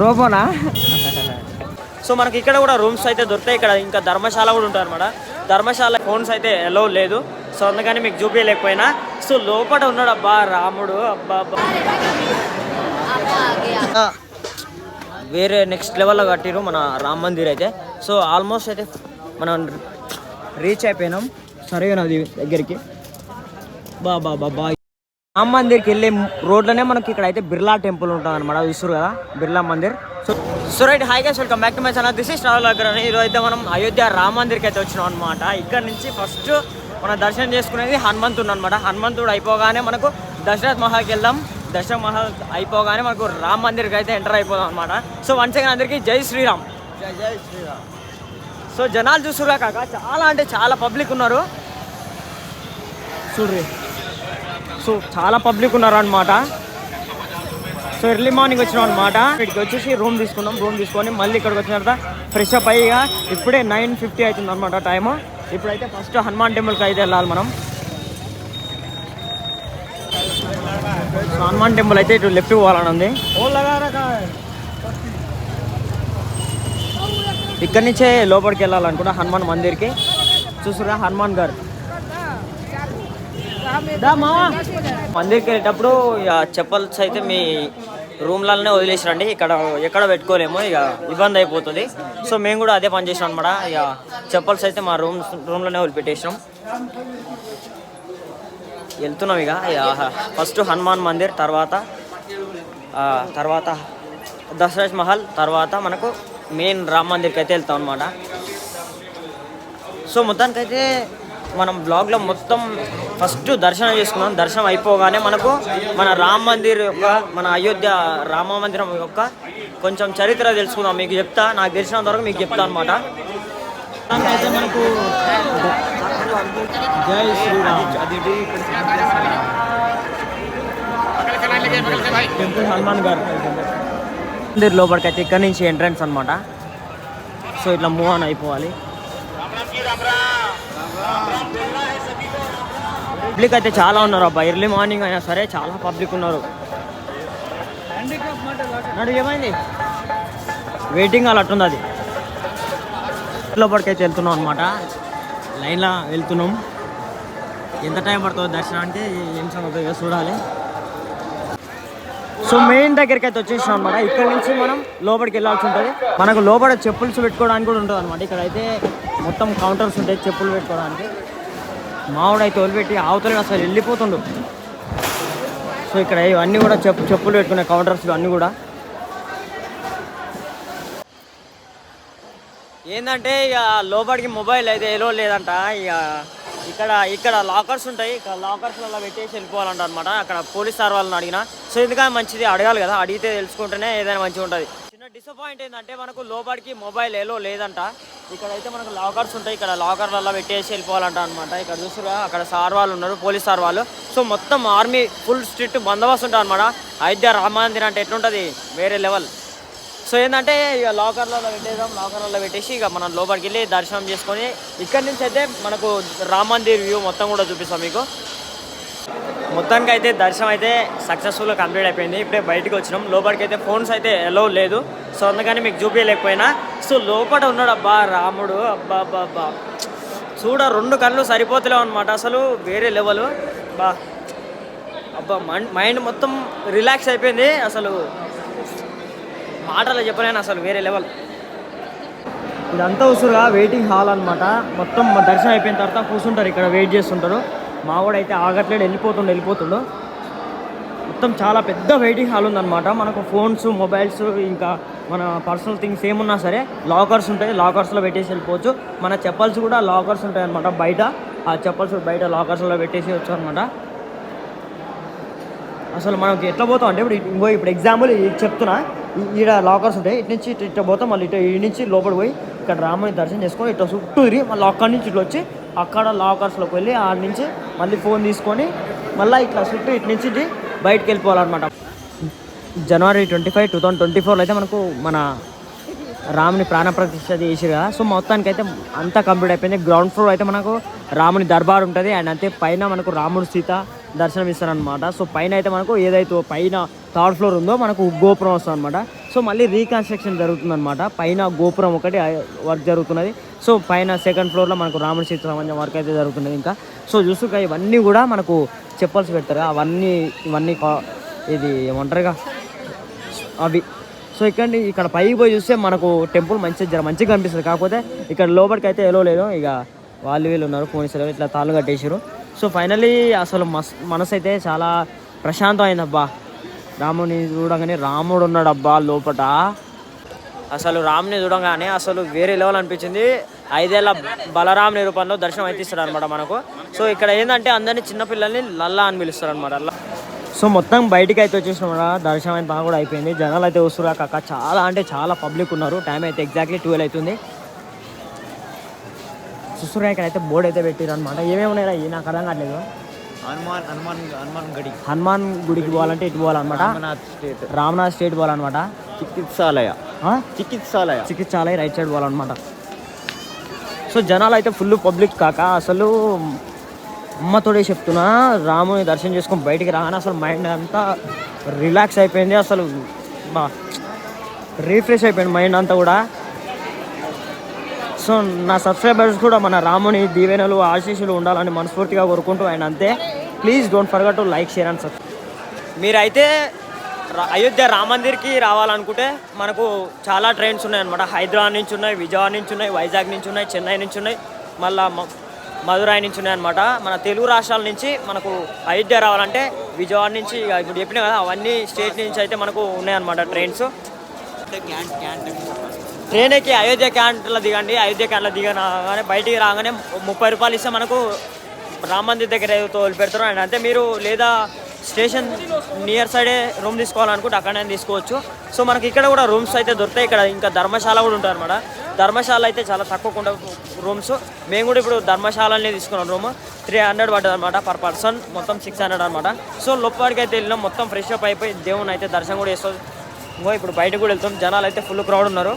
రోబోనా? So మనకి ఇక్కడ కూడా రూమ్స్ అయితే దొరుకుతాయి. ఇక్కడ ఇంకా ధర్మశాల కూడా ఉంటుంది అనమాట ధర్మశాల ఫోన్స్ అయితే ఎలో లేదు. సో అందుకని మీకు చూపించలేకపోయినా. సో లోపల ఉన్నాడు అబ్బా రాముడు. అబ్బా అబ్బా. వేరే నెక్స్ట్ లెవెల్లో కట్టిరు మన రామ్ మందిర్ అయితే. సో ఆల్మోస్ట్ అయితే మనం రీచ్ అయిపోయినాం. సరే నది దగ్గరికి? బా బా బా బా రామ్ మందిర్కి వెళ్ళే రోడ్లోనే మనకి ఇక్కడ అయితే బిర్లా టెంపుల్ ఉంటుంది అనమాట చూస్తారు కదా? Birla Mandir. So so right hi guys welcome back to my channel this is travel అగ్ర ఈరోజు అయితే మనం అయోధ్య రామ్ మందిర్కి అయితే వచ్చినాం అనమాట ఇక్కడ నుంచి ఫస్ట్ మన దర్శనం చేసుకునేది హనుమంతుడు అనమాట హనుమంతుడు అయిపోగానే మనకు దశరథ్ మహల్కి వెళ్దాం. దశరథ్ మహల్ అయిపోగానే మనకు రామ్ మందిర్కి అయితే ఎంటర్ అయిపోదాం అనమాట సో వన్ సెకండ్ అందరికీ జై శ్రీరామ్. జై జై శ్రీరామ్. సో జనాలు చూస్తురా కాక చాలా అంటే చాలా పబ్లిక్ ఉన్నారు. చూడ్రి. సో చాలా పబ్లిక్ ఉన్నారు అనమాట సో ఎర్లీ మార్నింగ్ వచ్చినాం అనమాట ఇక్కడికి వచ్చేసి రూమ్ తీసుకున్నాం రూమ్ తీసుకొని మళ్ళీ ఇక్కడికి వచ్చిన తర్వాత ఫ్రెష్ అప్ అయ్యిగా ఇప్పుడే నైన్ ఫిఫ్టీ అవుతుంది అనమాట టైము. ఇప్పుడైతే ఫస్ట్ హనుమాన్ టెంపుల్కి అయితే వెళ్ళాలి మనం. సో హనుమాన్ టెంపుల్ అయితే ఇటు లెఫ్ట్ పోవాలని ఉంది. ఇక్కడి నుంచే లోపలికి వెళ్ళాలనుకుంటా హనుమాన్ మందిర్కి. చూసురా హనుమాన్ గారు. దా వెళ్ళేటప్పుడు ఇక చెప్పల్స్ అయితే మీ రూమ్లలోనే వదిలేసారండి. ఇక్కడ ఎక్కడ పెట్టుకోలేము ఇక ఇబ్బంది అయిపోతుంది. సో మేము కూడా అదే పని చేసాం అనమాట ఇక చెప్పల్స్ అయితే మా రూమ్ రూమ్లోనే వదిలిపెట్టేసినాం. వెళ్తున్నాం ఇక. ఇక ఫస్ట్ హనుమాన్ మందిర్ తర్వాత తర్వాత దసరాజ్ మహల్ తర్వాత మనకు మెయిన్ రామ్ మందిర్కి అయితే వెళ్తాం అనమాట సో మొత్తానికైతే మనం బ్లాగ్లో మొత్తం ఫస్ట్ దర్శనం చేసుకున్నాం. దర్శనం అయిపోగానే మనకు మన రామ మందిర్ యొక్క మన అయోధ్య రామ మందిరం యొక్క కొంచెం చరిత్ర తెలుసుకుందాం. మీకు చెప్తా. నాకు తెలిసినంత వరకు మీకు చెప్తా అనమాట అయితే మనకు జై శ్రీరామ్. టెంపుల్ హనుమాన్ గారు. మందిర్ లోపలికి అయితే ఇక్కడ నుంచి ఎంట్రన్స్ అనమాట సో ఇట్లా మూవ్ ఆన్ అయిపోవాలి. పబ్లిక్ అయితే చాలా ఉన్నారు అబ్బా. ఎర్లీ మార్నింగ్ అయినా సరే చాలా పబ్లిక్ ఉన్నారు. నడు ఏమైంది? వెయిటింగ్ అలా అట్టుంది అది. లోపలికి అయితే వెళ్తున్నాం అనమాట లైన్లో వెళ్తున్నాం. ఎంత టైం పడుతుందో దర్శనానికి? ఏం సంగతి? చూడాలి. సో మెయిన్ దగ్గరికి అయితే వచ్చేసినాం అనమాట ఇక్కడ నుంచి మనం లోపలికి వెళ్ళాల్సి ఉంటుంది. మనకు లోపల చెప్పుల్స్ పెట్టుకోవడానికి కూడా ఉంటుంది అనమాట ఇక్కడైతే మొత్తం కౌంటర్స్ ఉంటాయి చెప్పులు పెట్టుకోవడానికి. మామిడైతే వదిలిపెట్టి అవతలే అసలు వెళ్ళిపోతుండు. సో ఇక్కడ ఇవన్నీ కూడా చెప్పు చెప్పులు పెట్టుకునే కౌంటర్స్ అన్నీ కూడా. ఏంటంటే ఇక లోపలికి మొబైల్ అయితే ఎలో లేదంట. ఇక ఇక్కడ ఇక్కడ లాకర్స్ ఉంటాయి. ఇక్కడ లాకర్స్లలో పెట్టేసి వెళ్ళిపోవాలంట అనమాట అక్కడ పోలీస్ సార్ వాళ్ళని అడిగిన. సో ఎందుకంటే మంచిది అడగాలి కదా. అడిగితే తెలుసుకుంటేనే ఏదైనా మంచిగా ఉంటుంది. చిన్న డిసప్పాయింట్ ఏంటంటే మనకు లోపలికి మొబైల్ ఏలో లేదంట. ఇక్కడైతే మనకు లాకర్స్ ఉంటాయి. ఇక్కడ లాకర్లలో పెట్టేసి వెళ్ళిపోవాలంట అనమాట ఇక్కడ చూసారా అక్కడ సార్ వాళ్ళు ఉన్నారు పోలీస్ సార్ వాళ్ళు. సో మొత్తం ఆర్మీ ఫుల్ స్ట్రిక్ట్ బందోబస్తు ఉంటుంది అనమాట అయోధ్య రామ మందిర్ అంటే ఎట్లుంటుంది? వేరే లెవెల్ సో ఏంటంటే ఇక లాకర్లలో పెట్టేద్దాం లాకర్లలో పెట్టేసి ఇక మనం లోపలికి వెళ్ళి దర్శనం చేసుకొని ఇక్కడి నుంచి అయితే మనకు రామ్ మందిర్ వ్యూ మొత్తం కూడా చూపిస్తాం మీకు. మొత్తానికి అయితే దర్శనం అయితే సక్సెస్ఫుల్గా కంప్లీట్ అయిపోయింది. ఇప్పుడే బయటకు వచ్చినాం. లోపలికి అయితే ఫోన్స్ అయితే ఎలో లేదు. సో అందుకని మీకు చూపించలేకపోయినా. సో లోపల ఉన్నాడు అబ్బా రాముడు. అబ్బా అబ్బా అబ్బా. చూడ రెండు కళ్ళు సరిపోతలేవు అనమాట అసలు వేరే లెవెల్ బా. అబ్బా మైండ్ మొత్తం రిలాక్స్ అయిపోయింది. అసలు మాటలు చెప్పలేను అసలు వేరే లెవెల్ ఇదంతా ఉసురుగా వెయిటింగ్ హాల్ అనమాట మొత్తం దర్శనం అయిపోయిన తర్వాత కూర్చుంటారు. ఇక్కడ వెయిట్ చేస్తుంటారు. మా అయితే ఆగట్లేడు వెళ్ళిపోతుండు వెళ్ళిపోతుండు. మొత్తం చాలా పెద్ద వెయిటింగ్ హాల్ ఉందన్నమాట. మనకు ఫోన్స్ మొబైల్స్ ఇంకా మన పర్సనల్ థింగ్స్ ఏమున్నా సరే లాకర్స్ ఉంటాయి. లాకర్స్లో పెట్టేసి వెళ్ళిపోవచ్చు. మన చెప్పల్స్ కూడా లాకర్స్ ఉంటాయి అనమాట బయట. ఆ చెప్పల్స్ బయట లాకర్స్లో పెట్టేసి వచ్చు అనమాట అసలు మనకి ఎట్లా పోతాం అంటే ఇప్పుడు ఇంకో ఇప్పుడు ఎగ్జాంపుల్ చెప్తున్నా. ఈడ లాకర్స్ ఉంటాయి. ఇటు నుంచి ఇటు ఇట్లా పోతాం. మళ్ళీ ఇటు ఈ నుంచి లోపల పోయి ఇక్కడ రాముని దర్శనం చేసుకొని ఇట్లా చుట్టూ తిరిగి మళ్ళీ అక్కడి నుంచి ఇట్లా వచ్చి అక్కడ లాకర్స్లోకి వెళ్ళి ఆడ నుంచి మళ్ళీ ఫోన్ తీసుకొని మళ్ళీ ఇట్లా చుట్టూ ఇటు నుంచి బయటకు బయటికి వెళ్ళిపోవాలన్నమాట. జనవరి twenty five two thousand twenty ఫోర్లో అయితే మనకు మన రాముని ప్రాణప్రతిష్ఠ చేసిరు కదా. సో మొత్తానికి అయితే అంతా కంప్లీట్ అయిపోయింది. గ్రౌండ్ ఫ్లోర్ అయితే మనకు రాముని దర్బార్ ఉంటుంది. అండ్ అంతే పైన మనకు రాముడు సీత దర్శనం ఇస్తారనమాట సో పైన అయితే మనకు ఏదైతే పైన థర్డ్ ఫ్లోర్ ఉందో మనకు గోపురం వస్తుంది అనమాట సో మళ్ళీ రీకన్స్ట్రక్షన్ జరుగుతుందనమాట పైన గోపురం ఒకటి వర్క్ జరుగుతున్నది. సో పైన సెకండ్ ఫ్లోర్లో మనకు రాముడి సీత సంబంధించిన వర్క్ అయితే జరుగుతున్నది ఇంకా. సో చూసుక ఇవన్నీ కూడా మనకు చెప్పాల్సి పెడతారు. అవన్నీ ఇవన్నీ కా- ఇది ఏమంటారుగా? అవి. సో ఇక్కడ ఇక్కడ పైకి పోయి చూస్తే మనకు టెంపుల్ మంచిగా జర మంచిగా కనిపిస్తుంది. కాకపోతే ఇక్కడ లోపలికి అయితే ఎలో లేదు. ఇక వాళ్ళు వీళ్ళు ఉన్నారు పోలీసులు ఇట్లా తాళ్ళు కట్టేసారు సో ఫైనలీ అసలు మస్ మనసు అయితే చాలా ప్రశాంతం అయిందబ్బా రాముని చూడగానే రాముడు ఉన్నాడు అబ్బా లోపట. అసలు రాముని చూడగానే అసలు వేరే లెవెల్ అనిపించింది. ఐదేళ్ళ బలరాముని రూపంలో దర్శనం అయితే ఇస్తారు అనమాట మనకు. సో ఇక్కడ ఏంటంటే అందరినీ చిన్నపిల్లల్ని లల్లా అని పిలుస్తారు అనమాట అల్లా సో మొత్తం బయటికి అయితే వచ్చేసినాం దర్శనం అయితే బాగా కూడా అయిపోయింది. జనాలు అయితే వస్తున్నారు. కాక చాలా అంటే చాలా పబ్లిక్ ఉన్నారు. టైం అయితే ఎగ్జాక్ట్లీ ట్వెల్వ్ అవుతుంది. చూస్తున్నా ఇక్కడ అయితే బోర్డు అయితే పెట్టారు అనమాట ఏమేమి ఉన్నాయి నాకు అర్థం కావట్లేదు. హనుమాన్ హనుమాన్ హనుమాన్ గడి. హనుమాన్ గుడికి పోవాలంటే ఇటు పోవాలన్నమాట. రామనాథ్ స్టేట్. రామ్నాథ్ స్టేట్ పోవాలన్నమాట. చికిత్సాలయ? చికిత్సాలయ. చికిత్సాలయ రైట్ సైడ్ పోవాలన్నమాట. సో జనాలు అయితే ఫుల్ పబ్లిక్ కాక అసలు అమ్మతోడే చెప్తున్నా రాముని దర్శనం చేసుకొని బయటికి రాగానే అసలు మైండ్ అంతా రిలాక్స్ అయిపోయింది. అసలు రీఫ్రెష్ అయిపోయింది మైండ్ అంతా కూడా. సో నా సబ్స్క్రైబర్స్ కూడా మన రాముని దీవెనలు ఆశీస్సులు ఉండాలని మనస్ఫూర్తిగా కోరుకుంటూ ఆయన అంతే. Please don't forget to like share and subscribe మీరైతే రా- అయోధ్య రామ మందిర్కి రావాలనుకుంటే మనకు చాలా ట్రైన్స్ ఉన్నాయి అనమాట హైదరాబాద్ నుంచి ఉన్నాయి విజయవాడ నుంచి ఉన్నాయి వైజాగ్ నుంచి ఉన్నాయి చెన్నై నుంచి ఉన్నాయి మళ్ళా మ- మదురై నుంచి ఉన్నాయి అనమాట మన తెలుగు రాష్ట్రాల నుంచి మనకు అయోధ్య రావాలంటే విజయవాడ నుంచి ఇప్పుడు చెప్పినా కదా అవన్నీ స్టేట్ నుంచి అయితే మనకు ఉన్నాయన్నమాట ట్రైన్స్ ట్రైన్ ఎక్కి అయోధ్య క్యాంట్లో దిగండి అయోధ్య క్యాంట్లో దిగనగానే బయటికి రాగానే ముప్పై రూపాయలు ఇస్తే మనకు రామ మందిర్ దగ్గర ఏదో పెడతారు. అండ్ అంటే మీరు లేదా స్టేషన్ నియర్ సైడే రూమ్ తీసుకోవాలనుకుంటే అక్కడనే తీసుకోవచ్చు. సో మనకి ఇక్కడ కూడా రూమ్స్ అయితే దొరుకుతాయి. ఇక్కడ ఇంకా ధర్మశాల కూడా ఉంటుంది అనమాట ధర్మశాల అయితే చాలా తక్కువ రూమ్స్. మేము కూడా ఇప్పుడు ధర్మశాలనే తీసుకున్నాం రూమ్. త్రీ హండ్రెడ్ పడ్డది అనమాట పర్ పర్సన్. మొత్తం సిక్స్ హండ్రెడ్ అనమాట సో లోపలికి అయితే వెళ్ళినాం. మొత్తం ఫ్రెష్ అప్ అయిపోయి దేవుని అయితే దర్శనం కూడా చేస్తుంది ఇంకో ఇప్పుడు బయటకు కూడా వెళ్తాం జనాలు అయితే ఫుల్ క్రౌడ్ ఉన్నారు.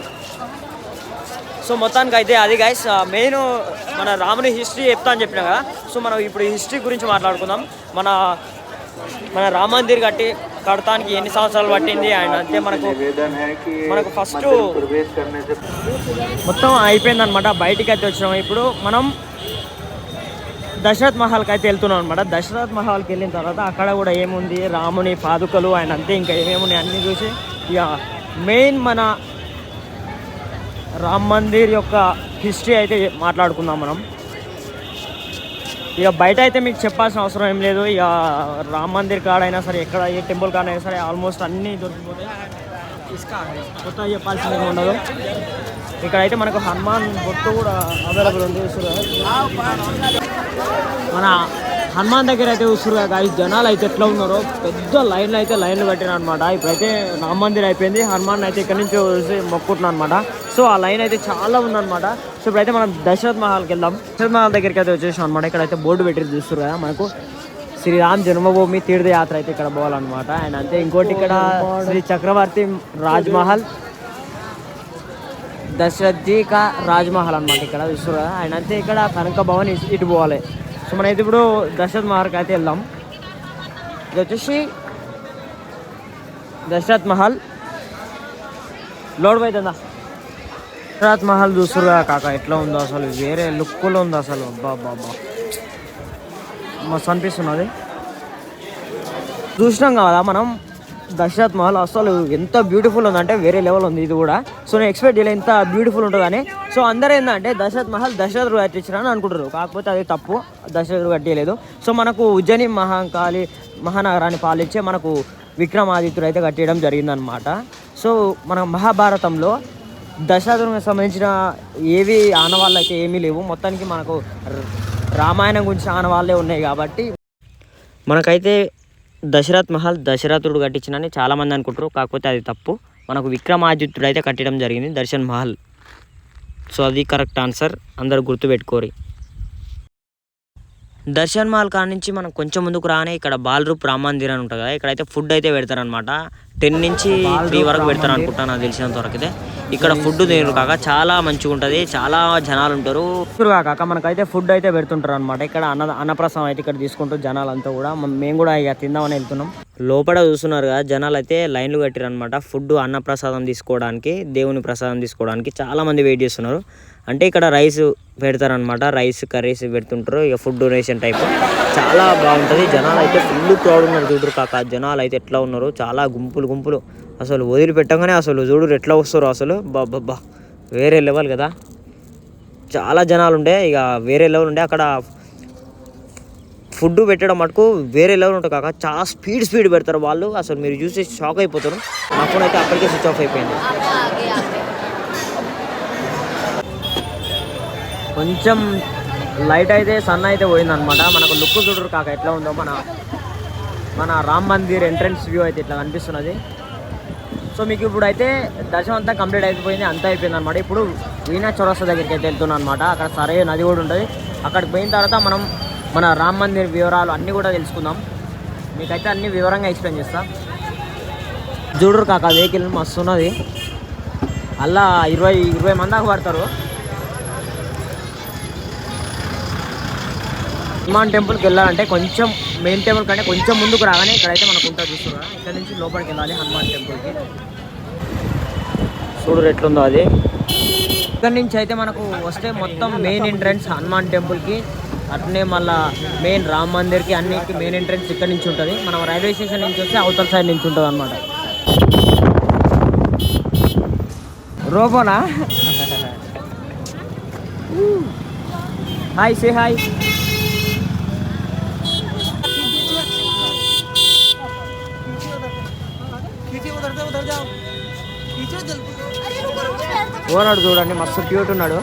సో మొత్తానికి అయితే అది గైస్ మెయిన్ మన రాముని హిస్టరీ చెప్తా అని చెప్పినా కదా. సో మనం ఇప్పుడు హిస్టరీ గురించి మాట్లాడుకుందాం. మన మన రామ మందిర్ కట్టి కడతానికి ఎన్ని సంవత్సరాలు పట్టింది? అండ్ అంతే మనకు మనకు ఫస్ట్ మొత్తం అయిపోయింది అనమాట బయటికి అయితే వచ్చినాం. ఇప్పుడు మనం దశరథ్ మహల్కి అయితే వెళ్తున్నాం అనమాట దశరథ్ మహల్కి వెళ్ళిన తర్వాత అక్కడ కూడా ఏముంది? రాముని పాదుకలు ఆయన అంతే ఇంకా ఏమేమి ఉన్నాయి అన్నీ చూసి ఇక మెయిన్ మన రామ్ మందిర్ యొక్క హిస్టరీ అయితే మాట్లాడుకుందాం మనం. ఇక బయట అయితే మీకు చెప్పాల్సిన అవసరం ఏం లేదు. ఇక రామ్ మందిర్ కాడైనా సరే ఎక్కడ ఏ టెంపుల్ కాడైనా సరే ఆల్మోస్ట్ అన్నీ దొరికిపోతాయి. కొత్త చెప్పాల్సింది ఉండదు. ఇక్కడైతే మనకు హనుమాన్ బొట్టు కూడా అవైలబుల్ ఉంది చూస్తున్నారు మన హనుమాన్ దగ్గర అయితే చూస్తున్నారు కదా జనాలు అయితే ఎట్లా ఉన్నారో పెద్ద లైన్లు అయితే లైన్లు కట్టిన అనమాట ఇప్పుడైతే రామ మందిర్ అయిపోయింది హనుమాన్ అయితే ఇక్కడ నుంచి వచ్చి మొక్కుంటున్నాను అనమాట సో ఆ లైన్ అయితే చాలా ఉందన్నమాట సో ఇప్పుడైతే మనం దశరథ్ మహల్కి వెళ్దాం. దశరథ్ మహల్ దగ్గరికి అయితే వచ్చేసాం అనమాట ఇక్కడైతే బోర్డు పెట్టి చూస్తారు కదా మనకు. శ్రీరామ్ జన్మభూమి తీర్థయాత్ర అయితే ఇక్కడ పోవాలన్నమాట. అండ్ అంతే ఇంకోటి ఇక్కడ శ్రీ చక్రవర్తి రాజ్ మహల్ దశరథ్ జీ కా రాజ్ మహల్ అనమాట ఇక్కడ చూస్తారు కదా. అండ్ అంతే ఇక్కడ కనక భవన్ ఇటు- ఇటు పోవాలి. సో మనైతే అయితే ఇప్పుడు దశరథ్ మహల్కి అయితే వెళ్దాం. ఇది వచ్చేసి దశరథ్ మహల్. లోడ్ పోయిందా? దశరథ్ మహల్ చూస్తారు కాక ఎట్లా ఉందో అసలు వేరే లుక్లో ఉంది అసలు. అబ్బా బాబా మస్తు అనిపిస్తున్నది. చూసినాం కదా మనం? దశరథ్ మహల్ అసలు ఎంత బ్యూటిఫుల్ ఉందంటే వేరే లెవెల్ ఉంది ఇది కూడా. సో నేను ఎక్స్పెక్ట్ చేయలేదు ఎంత బ్యూటిఫుల్ ఉంటుందని. సో అందరూ ఏంటంటే దశరథ్ మహల్ దశరథుడు కట్టించారని అనుకుంటారు. కాకపోతే అది తప్పు. దశరథుడు కట్టేయలేదు. సో మనకు ఉజ్జయిని మహాకాళి మహానగరాన్ని పాలించే మనకు విక్రమాదిత్యుడు అయితే కట్టేయడం జరిగిందనమాట సో మన మహాభారతంలో దశరథునికి సంబంధించిన ఏవి ఆనవాళ్ళు అయితే ఏమీ లేవు. మొత్తానికి మనకు రామాయణం గురించి ఆనవాళ్ళే ఉన్నాయి కాబట్టి మనకైతే దశరథ్ మహల్ దశరథుడు కట్టించినని చాలామంది అనుకుంటారు. కాకపోతే అది తప్పు. మనకు విక్రమాదిత్యుడు అయితే కట్టడం జరిగింది దర్శన్ మహల్. సో అది కరెక్ట్ ఆన్సర్. అందరు గుర్తుపెట్టుకోరి. దర్శన్ మాల్ కాడ నుంచి మనం కొంచెం ముందుకు రానే ఇక్కడ బాలరూప్ రామ్ మందిర్ అని ఉంటుంది కదా ఇక్కడైతే ఫుడ్ అయితే పెడతారనమాట టెన్ నుంచి త్రీ వరకు పెడతారు అనుకుంటాను నాకు తెలిసినంత వరకు అయితే. ఇక్కడ ఫుడ్ తినరు కాక చాలా మంచిగా ఉంటుంది చాలా జనాలు ఉంటారు. కాక మనకైతే ఫుడ్ అయితే పెడుతుంటారు అనమాట ఇక్కడ అన్న అన్నప్రసాదం అయితే ఇక్కడ తీసుకుంటూ జనాలు అంతా కూడా మేము కూడా ఇక తిందామని వెళ్తున్నాం. లోపల చూస్తున్నారు కదా జనాలు అయితే లైన్లు కట్టారు అనమాట ఫుడ్ అన్నప్రసాదం తీసుకోవడానికి దేవుని ప్రసాదం తీసుకోవడానికి చాలా మంది వెయిట్ చేస్తున్నారు. అంటే ఇక్కడ రైస్ పెడతారనమాట రైస్ కర్రీస్ పెడుతుంటారు. ఇక ఫుడ్ డొనేషన్ టైప్. చాలా బాగుంటుంది. జనాలు అయితే ఫుల్ క్రౌడ్ ఉన్నారు చూడరు కాక. జనాలు అయితే ఎట్లా ఉన్నారు? చాలా గుంపులు గుంపులు. అసలు వదిలిపెట్టంగానే అసలు చూడరు ఎట్లా వస్తారు అసలు? బాబ్బా వేరే లెవెల్ కదా. చాలా జనాలు ఉండే. ఇక వేరే లెవెల్ ఉండే. అక్కడ ఫుడ్ పెట్టడం మటుకు వేరే లెవెల్ ఉంటుంది కాక. చాలా స్పీడ్ స్పీడ్ పెడతారు వాళ్ళు. అసలు మీరు చూసి షాక్ అయిపోతారు. నా ఫోన్ అయితే అప్పటికే స్విచ్ ఆఫ్ అయిపోయింది. కొంచెం లైట్ అయితే సన్ అయితే పోయిందనమాట మనకు లుక్ చూడరు కాక ఎట్లా ఉందో మన మన రామ్ మందిర్ ఎంట్రన్స్ వ్యూ అయితే ఇట్లా కనిపిస్తున్నది. సో మీకు ఇప్పుడు అయితే దర్శనం అంతా కంప్లీట్ అయిపోయింది అంతా అయిపోయింది అనమాట ఇప్పుడు వీణా చౌరస్తా దగ్గరికి అయితే వెళ్తున్నాను అనమాట అక్కడ సరే నది కూడా ఉంటుంది. అక్కడికి పోయిన తర్వాత మనం మన రామ్ మందిర్ వివరాలు అన్నీ కూడా తెలుసుకుందాం. మీకైతే అన్ని వివరంగా ఎక్స్ప్లెయిన్ చేస్తా. చూడరు కాక వెహికల్ మస్తున్నది అలా ఇరవై ఇరవై మంది దాకా పడతారు. హనుమాన్ టెంపుల్కి వెళ్ళాలంటే కొంచెం మెయిన్ టెంపుల్ కంటే కొంచెం ముందుకు రాగానే ఇక్కడైతే మనకు ఉంటుంది చూస్తున్నా ఇక్కడ నుంచి లోపలికి వెళ్ళాలి హనుమాన్ టెంపుల్కి. చూడు ఎట్లుందో అది. ఇక్కడ నుంచి అయితే మనకు వస్తే మొత్తం మెయిన్ ఎంట్రన్స్ హనుమాన్ టెంపుల్కి అట్నే మళ్ళా మెయిన్ రామ్ మందిర్కి అన్నిటికి మెయిన్ ఎంట్రన్స్ ఇక్కడ నుంచి ఉంటుంది. మనం రైల్వే స్టేషన్ నుంచి వస్తే అవతల సైడ్ నుంచి ఉంటుంది అనమాట రోబోనా? హాయ్ సే హాయ్ ఓనాడు చూడండి మస్తు క్యూట్ ఉన్నాడు.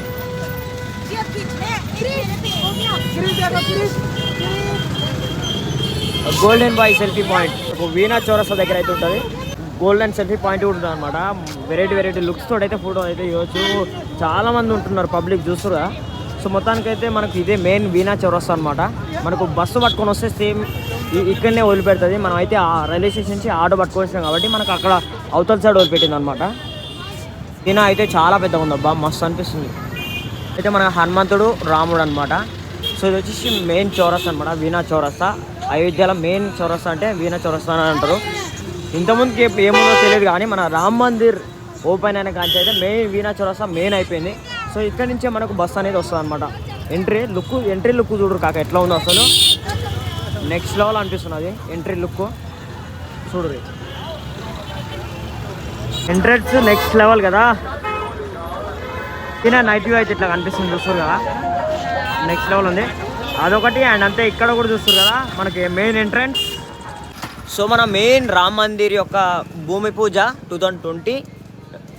గోల్డెన్ బాయ్ సెల్ఫీ పాయింట్ ఒక వీణా చౌరస్తా దగ్గర అయితే ఉంటుంది. గోల్డెన్ సెల్ఫీ పాయింట్ కూడా ఉంటుంది అనమాట వెరైటీ వెరైటీ లుక్స్ తోటి అయితే ఫోటో అయితే ఇవ్వచ్చు. చాలా మంది ఉంటున్నారు పబ్లిక్ చూస్తురుగా సో మొత్తానికైతే మనకు ఇదే మెయిన్ వీణా చౌరస్తా అనమాట మనకు బస్సు పట్టుకొని వస్తే సేమ్ ఇక్కడనే వదిలిపెడుతుంది. మనం అయితే ఆ రైల్వే స్టేషన్ నుంచి ఆటో పట్టుకొని కాబట్టి మనకు అక్కడ అవతల సైడ్ వదిలిపెట్టింది అనమాట ఈయన అయితే చాలా పెద్దగా ఉంది అబ్బా మస్తు అనిపిస్తుంది. అయితే మన హనుమంతుడు రాముడు అనమాట సో ఇది వచ్చేసి మెయిన్ చౌరస్తా అనమాట వీణా చౌరస్తా. అయోధ్యలో మెయిన్ చౌరస్తా అంటే వీణా చౌరస్తా అని అంటారు. ఇంతకుముందుకి ఏముందో తెలియదు కానీ మన రామ్ మందిర్ ఓపెన్ అయిన కాంచి అయితే మెయిన్ వీణా చౌరస్తా మెయిన్ అయిపోయింది. సో ఇక్కడ నుంచే మనకు బస్ అనేది వస్తుంది అనమాట ఎంట్రీ లుక్ ఎంట్రీ లుక్ చూడరు కాక ఎట్లా ఉందో అసలు. నెక్స్ట్ లెవెల్ అనిపిస్తున్నది ఎంట్రీ లుక్ చూడరు ఎంట్రన్స్ నెక్స్ట్ లెవెల్ కదా. తిన నైట్ వ్యూ అయితే ఇట్లా కనిపిస్తుంది చూస్తారు కదా. నెక్స్ట్ లెవెల్ ఉంది. అదొకటి అండ్ అంతే ఇక్కడ కూడా చూస్తారు కదా. మనకి మెయిన్ ఎంట్రన్స్ సో మన మెయిన్ రామ్ మందిర్ యొక్క భూమి పూజ టూ థౌజండ్ ట్వంటీ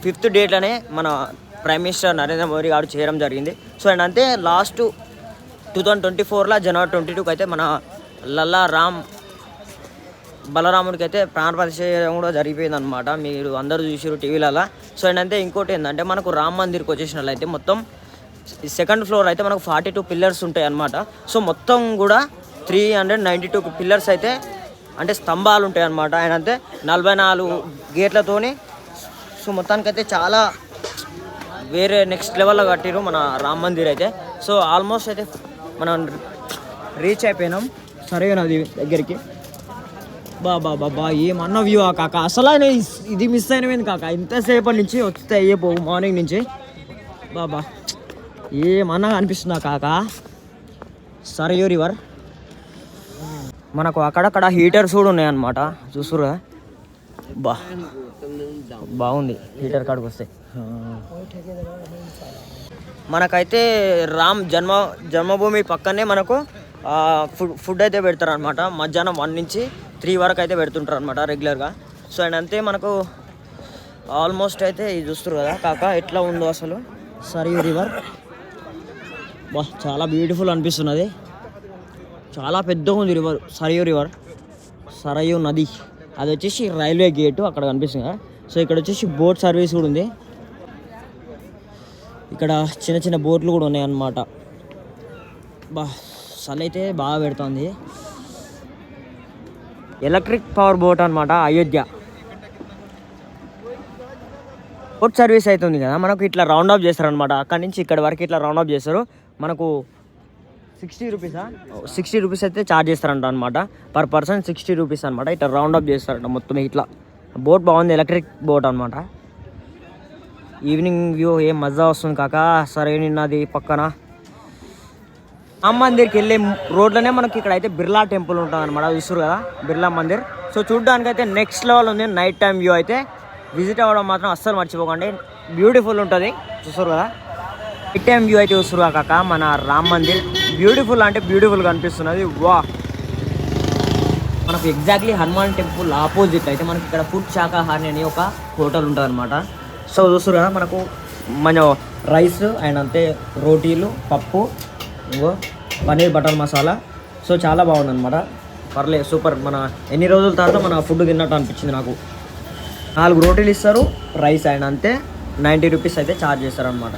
ఫిఫ్త్ డేట్లోనే మన ప్రైమ్ మినిస్టర్ నరేంద్ర మోదీ గారు చేయడం జరిగింది. సో అండ్ అంతే లాస్ట్ టూ థౌజండ్ ట్వంటీ ఫోర్లో జనవరి ట్వంటీ టూకి అయితే మన లల్లా రామ్ బలరాముడికి అయితే ప్రాణప్రతిష్ఠ చేయడం కూడా జరిగిపోయింది అనమాట మీరు అందరూ చూసారు టీవీలలో. సో ఏంటంటే ఇంకోటి ఏంటంటే మనకు రామ్ మందిర్కి వచ్చేసినట్లయితే మొత్తం సెకండ్ ఫ్లోర్ అయితే మనకు ఫార్టీ టూ పిల్లర్స్ ఉంటాయి అనమాట సో మొత్తం కూడా three hundred ninety two pillars అయితే అంటే స్తంభాలు ఉంటాయి అనమాట ఆయన అంతే నలభై నాలుగు గేట్లతోని సో మొత్తానికైతే చాలా వేరే నెక్స్ట్ లెవెల్లో కట్టిరు మన రామ్ మందిర్ అయితే. సో ఆల్మోస్ట్ అయితే మనం రీచ్ అయిపోయినాం. సరేనాది దగ్గరికి? బా బా ఏమన్నా ఏమన్న వ్యూ ఆ కాక? అసలు ఆయన ఇది మిస్ అయినవేంది కాక? ఇంతసేపటి నుంచి వస్తే అయ్యే పోవు మార్నింగ్ నుంచి. బాబా ఏమన్నా అనిపిస్తుందా కాక? సరయూ రివర్ మనకు అక్కడక్కడ హీటర్స్ కూడా ఉన్నాయన్నమాట. చూసురా బా. బాగుంది. హీటర్ కాడికి వస్తే. మనకైతే రామ్ జన్మ జన్మభూమి పక్కనే మనకు ఫుడ్ ఫుడ్ అయితే పెడతారు అనమాట మధ్యాహ్నం వన్ నుంచి త్రీ వరకు అయితే పెడుతుంటారు అనమాట రెగ్యులర్గా. సో అండ్ అంతే మనకు ఆల్మోస్ట్ అయితే ఇది చూస్తారు కదా కాక ఎట్లా ఉందో అసలు. సరియు రివర్. బా చాలా బ్యూటిఫుల్ అనిపిస్తున్నది. చాలా పెద్దగా ఉంది రివర్ సరియు రివర్. సరయు నది. అది వచ్చేసి రైల్వే గేటు అక్కడ కనిపిస్తుంది కదా. సో ఇక్కడ వచ్చేసి బోట్ సర్వీస్ కూడా ఉంది. ఇక్కడ చిన్న చిన్న బోట్లు కూడా ఉన్నాయి అన్నమాట బా చలి అయితే బాగా పెడుతోంది. ఎలక్ట్రిక్ పవర్ బోట్ అనమాట అయోధ్య. బోట్ సర్వీస్ అవుతుంది కదా మనకు ఇట్లా రౌండ్ ఆఫ్ చేస్తారు అనమాట అక్కడి నుంచి ఇక్కడ వరకు ఇట్లా రౌండ్ ఆఫ్ చేస్తారు. మనకు సిక్స్టీ రూపీసా సిక్స్టీ రూపీస్ అయితే ఛార్జ్ చేస్తారంట అనమాట పర్ పర్సన్ సిక్స్టీ రూపీస్ అనమాట ఇట్లా రౌండ్ అప్ చేస్తారంట మొత్తం ఇట్లా. బోట్ బాగుంది ఎలక్ట్రిక్ బోట్ అనమాట ఈవినింగ్ వ్యూ ఏం మజా వస్తుంది కాక. సరే నిన్నది పక్కన. రామ్ మందిర్కి వెళ్ళే రోడ్లోనే మనకి ఇక్కడ అయితే బిర్లా టెంపుల్ ఉంటుంది అనమాట చూస్తారు కదా? బిర్లా మందిర్. సో చూడడానికి అయితే నెక్స్ట్ లెవెల్ ఉంది. నైట్ టైం వ్యూ అయితే. విజిట్ అవ్వడం మాత్రం అస్సలు మర్చిపోకండి. బ్యూటిఫుల్ ఉంటుంది. చూస్తారు కదా? నైట్ టైం వ్యూ అయితే చూస్తారు కాక మన రామ్ మందిర్. బ్యూటిఫుల్ అంటే బ్యూటిఫుల్ అనిపిస్తున్నది. వా మనకు ఎగ్జాక్ట్లీ హనుమాన్ టెంపుల్ ఆపోజిట్ అయితే మనకి ఇక్కడ ఫుడ్ శాకాహారి అని ఒక హోటల్ ఉంటుంది అనమాట సో చూస్తారు కదా మనకు మన రైస్ అండ్ అంతే రోటీలు పప్పు ఇంకో పన్నీర్ బటర్ మసాలా. సో చాలా బాగుంది అనమాట పర్లేదు సూపర్. మన ఎన్ని రోజుల తర్వాత మన ఫుడ్ తిన్నట్టు అనిపించింది నాకు. నాలుగు రోటీలు ఇస్తారు రైస్ అండ్ అంతే. నైంటీ రూపీస్ అయితే ఛార్జ్ చేస్తారు అనమాట